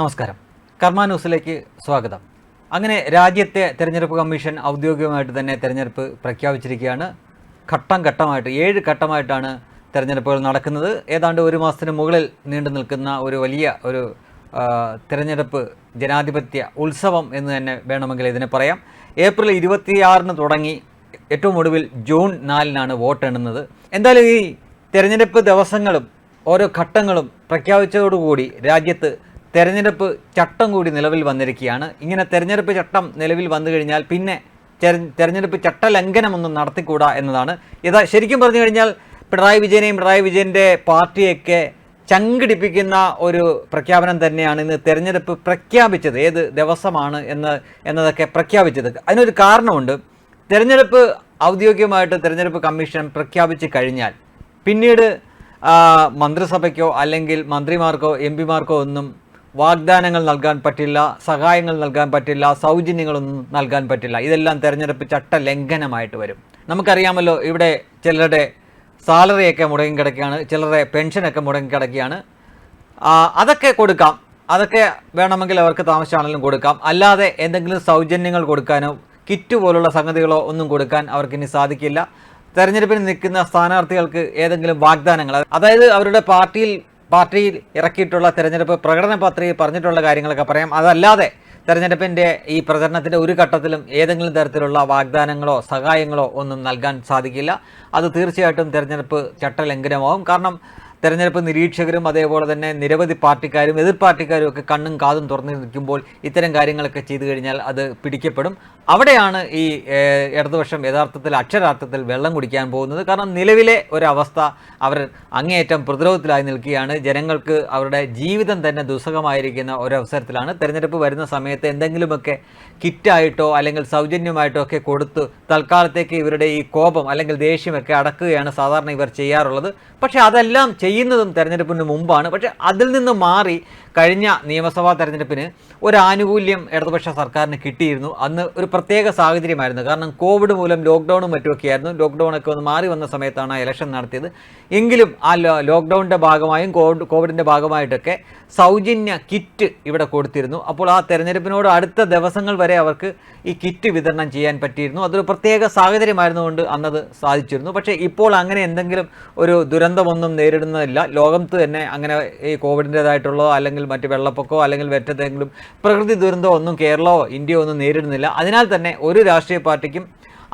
നമസ്കാരം. കർമ്മ ന്യൂസിലേക്ക് സ്വാഗതം. അങ്ങനെ രാജ്യത്തെ തെരഞ്ഞെടുപ്പ് കമ്മീഷൻ ഔദ്യോഗികമായിട്ട് തന്നെ തെരഞ്ഞെടുപ്പ് പ്രഖ്യാപിച്ചിരിക്കുകയാണ്. ഘട്ടം ഘട്ടമായിട്ട് ഏഴ് ഘട്ടമായിട്ടാണ് തെരഞ്ഞെടുപ്പുകൾ നടക്കുന്നത്. ഏതാണ്ട് ഒരു മാസത്തിന് മുകളിൽ നീണ്ടു നിൽക്കുന്ന ഒരു വലിയ ഒരു തിരഞ്ഞെടുപ്പ് ജനാധിപത്യ ഉത്സവം എന്ന് തന്നെ വേണമെങ്കിൽ ഇതിനെ പറയാം. ഏപ്രിൽ ഇരുപത്തിയാറിന് തുടങ്ങി ഏറ്റവും ഒടുവിൽ ജൂൺ നാലിനാണ് വോട്ട് എണ്ണുന്നത്. എന്തായാലും ഈ തിരഞ്ഞെടുപ്പ് ദിവസങ്ങളും ഓരോ ഘട്ടങ്ങളും പ്രഖ്യാപിച്ചതോടുകൂടി രാജ്യത്ത് തെരഞ്ഞെടുപ്പ് ചട്ടം കൂടി നിലവിൽ വന്നിരിക്കുകയാണ്. ഇങ്ങനെ തെരഞ്ഞെടുപ്പ് ചട്ടം നിലവിൽ വന്നു കഴിഞ്ഞാൽ പിന്നെ തെര- തെരഞ്ഞെടുപ്പ് ചട്ടലംഘനമൊന്നും നടത്തിക്കൂടാ എന്നതാണ്. ഇതാ ശരിക്കും പറഞ്ഞു കഴിഞ്ഞാൽ പിണറായി വിജയനെയും പിണറായി വിജയന്റെ പാർട്ടിയൊക്കെ ചങ്കിടിപ്പിക്കുന്ന ഒരു പ്രഖ്യാപനം തന്നെയാണ് ഇന്ന് തെരഞ്ഞെടുപ്പ് പ്രഖ്യാപിച്ചത്. ഏത് ദിവസമാണ് എന്ന് എന്നതൊക്കെ പ്രഖ്യാപിച്ചത്. അതിനൊരു കാരണമുണ്ട്. തെരഞ്ഞെടുപ്പ് ഔദ്യോഗികമായിട്ട് തെരഞ്ഞെടുപ്പ് കമ്മീഷൻ പ്രഖ്യാപിച്ച് കഴിഞ്ഞാൽ പിന്നീട് മന്ത്രിസഭയ്ക്കോ അല്ലെങ്കിൽ മന്ത്രിമാർക്കോ എം പിമാർക്കോ ഒന്നും വാഗ്ദാനങ്ങൾ നൽകാൻ പറ്റില്ല സഹായങ്ങൾ നൽകാൻ പറ്റില്ല സൗജന്യങ്ങളൊന്നും നൽകാൻ പറ്റില്ല. ഇതെല്ലാം തെരഞ്ഞെടുപ്പ് ചട്ട ലംഘനമായിട്ട് വരും. നമുക്കറിയാമല്ലോ ഇവിടെ ചിലരുടെ സാലറിയൊക്കെ മുടങ്ങി കിടക്കുകയാണ് ചിലരുടെ പെൻഷനൊക്കെ മുടങ്ങി കിടക്കുകയാണ്. അതൊക്കെ കൊടുക്കാം. അതൊക്കെ വേണമെങ്കിൽ അവർക്ക് താമസിച്ചാണെങ്കിലും കൊടുക്കാം. അല്ലാതെ എന്തെങ്കിലും സൗജന്യങ്ങൾ കൊടുക്കാനോ കിറ്റ് പോലുള്ള സംഗതികളോ ഒന്നും കൊടുക്കാൻ അവർക്ക് ഇനി സാധിക്കില്ല. തെരഞ്ഞെടുപ്പിന് നിൽക്കുന്ന സ്ഥാനാർത്ഥികൾക്ക് ഏതെങ്കിലും വാഗ്ദാനങ്ങൾ അതായത് അവരുടെ പാർട്ടിയിൽ പാർട്ടിയിൽ ഇറക്കിയിട്ടുള്ള തെരഞ്ഞെടുപ്പ് പ്രകടന പത്രികയിൽ പറഞ്ഞിട്ടുള്ള കാര്യങ്ങളൊക്കെ പറയാം. അതല്ലാതെ തെരഞ്ഞെടുപ്പിന്റെ ഈ പ്രചരണത്തിന്റെ ഒരു ഘട്ടത്തിലും ഏതെങ്കിലും തരത്തിലുള്ള വാഗ്ദാനങ്ങളോ സഹായങ്ങളോ ഒന്നും നൽകാൻ സാധിക്കില്ല. അത് തീർച്ചയായിട്ടും തെരഞ്ഞെടുപ്പ് ചട്ടലംഘനമാവും കാരണം തെരഞ്ഞെടുപ്പ് നിരീക്ഷകരും അതേപോലെ തന്നെ നിരവധി പാർട്ടിക്കാരും എതിർ പാർട്ടിക്കാരും ഒക്കെ കണ്ണും കാതും തുറന്നു നിൽക്കുമ്പോൾ ഇത്തരം കാര്യങ്ങളൊക്കെ ചെയ്തു കഴിഞ്ഞാൽ അത് പിടിക്കപ്പെടും. അവിടെയാണ് ഈ ഇടതുപക്ഷം യഥാർത്ഥത്തിൽ അക്ഷരാർത്ഥത്തിൽ വെള്ളം കുടിക്കാൻ പോകുന്നത്. കാരണം നിലവിലെ ഒരവസ്ഥ അവർ അങ്ങേയറ്റം പ്രതിരോധത്തിലായി നിൽക്കുകയാണ്. ജനങ്ങൾക്ക് അവരുടെ ജീവിതം തന്നെ ദുസ്സഹമായിരിക്കുന്ന ഒരവസരത്തിലാണ്. തെരഞ്ഞെടുപ്പ് വരുന്ന സമയത്ത് എന്തെങ്കിലുമൊക്കെ കിറ്റായിട്ടോ അല്ലെങ്കിൽ സൗജന്യമായിട്ടോ ഒക്കെ കൊടുത്ത് തൽക്കാലത്തേക്ക് ഇവരുടെ ഈ കോപം അല്ലെങ്കിൽ ദേഷ്യമൊക്കെ അടക്കുകയാണ് സാധാരണ ഇവർ ചെയ്യാറുള്ളത്. പക്ഷേ അതെല്ലാം ചെയ്യുന്നതും തെരഞ്ഞെടുപ്പിന് മുമ്പാണ്. പക്ഷേ അതിൽ നിന്ന് മാറി കഴിഞ്ഞ നിയമസഭാ തെരഞ്ഞെടുപ്പിന് ഒരു ആനുകൂല്യം ഇടതുപക്ഷ സർക്കാരിന് കിട്ടിയിരുന്നു. അന്ന് ഒരു പ്രത്യേക സാഹചര്യമായിരുന്നു. കാരണം കോവിഡ് മൂലം ലോക്ക്ഡൗണും മറ്റുമൊക്കെയായിരുന്നു. ലോക്ക്ഡൗണൊക്കെ ഒന്ന് മാറി വന്ന സമയത്താണ് ഇലക്ഷൻ നടത്തിയത്. എങ്കിലും ആ ലോക്ക്ഡൗണിന്റെ ഭാഗമായും കോവിഡ് കോവിഡിന്റെ ഭാഗമായിട്ടൊക്കെ സൗജന്യ കിറ്റ് ഇവിടെ കൊടുത്തിരുന്നു. അപ്പോൾ ആ തെരഞ്ഞെടുപ്പിനോട് അടുത്ത ദിവസങ്ങൾ വരെ അവർക്ക് ഈ കിറ്റ് വിതരണം ചെയ്യാൻ പറ്റിയിരുന്നു. അതൊരു പ്രത്യേക സാഹചര്യമായിരുന്നുകൊണ്ട് അന്നത് സാധിച്ചിരുന്നു. പക്ഷേ ഇപ്പോൾ അങ്ങനെ എന്തെങ്കിലും ഒരു ദുരന്തമൊന്നും നേരിടുന്നതില്ല ലോകത്ത് തന്നെ അങ്ങനെ ഈ കോവിഡിന്റെതായിട്ടുള്ളതോ അല്ലെങ്കിൽ മറ്റ് വെള്ളപ്പൊക്കമോ അല്ലെങ്കിൽ മറ്റേതെങ്കിലും പ്രകൃതി ദുരന്തമോ ഒന്നും കേരളമോ ഇന്ത്യയോ ഒന്നും നേരിടുന്നില്ല. അതിനാൽ തന്നെ ഒരു രാഷ്ട്രീയ പാർട്ടിക്കും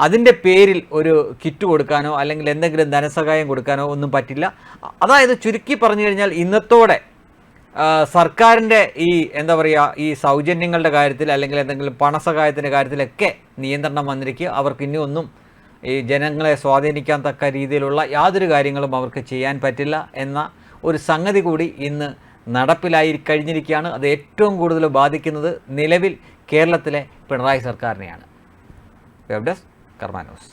അതിന്റെ പേരിൽ ഒരു കിറ്റ് കൊടുക്കാനോ അല്ലെങ്കിൽ എന്തെങ്കിലും ധനസഹായം കൊടുക്കാനോ ഒന്നും പറ്റില്ല. അതായത് ചുരുക്കി പറഞ്ഞു കഴിഞ്ഞാൽ ഇന്നത്തോടെ സർക്കാരിന്റെ ഈ എന്താ പറയുക ഈ സൗജന്യങ്ങളുടെ കാര്യത്തിൽ അല്ലെങ്കിൽ എന്തെങ്കിലും പണസഹായത്തിന്റെ കാര്യത്തിലൊക്കെ നിയന്ത്രണം വന്നിരിക്കുക. അവർക്ക് ഇനി ഒന്നും ഈ ജനങ്ങളെ സ്വാധീനിക്കാൻ തക്ക രീതിയിലുള്ള യാതൊരു കാര്യങ്ങളും അവർക്ക് ചെയ്യാൻ പറ്റില്ല എന്ന ഒരു സംഗതി കൂടി ഇന്ന് നടപ്പിലായി കഴിഞ്ഞിരിക്കുകയാണ്. അത് ഏറ്റവും കൂടുതൽ ബാധിക്കുന്നത് നിലവിൽ കേരളത്തിലെ പിണറായി സർക്കാരിനെയാണ്. Web desk കർമാനോസ്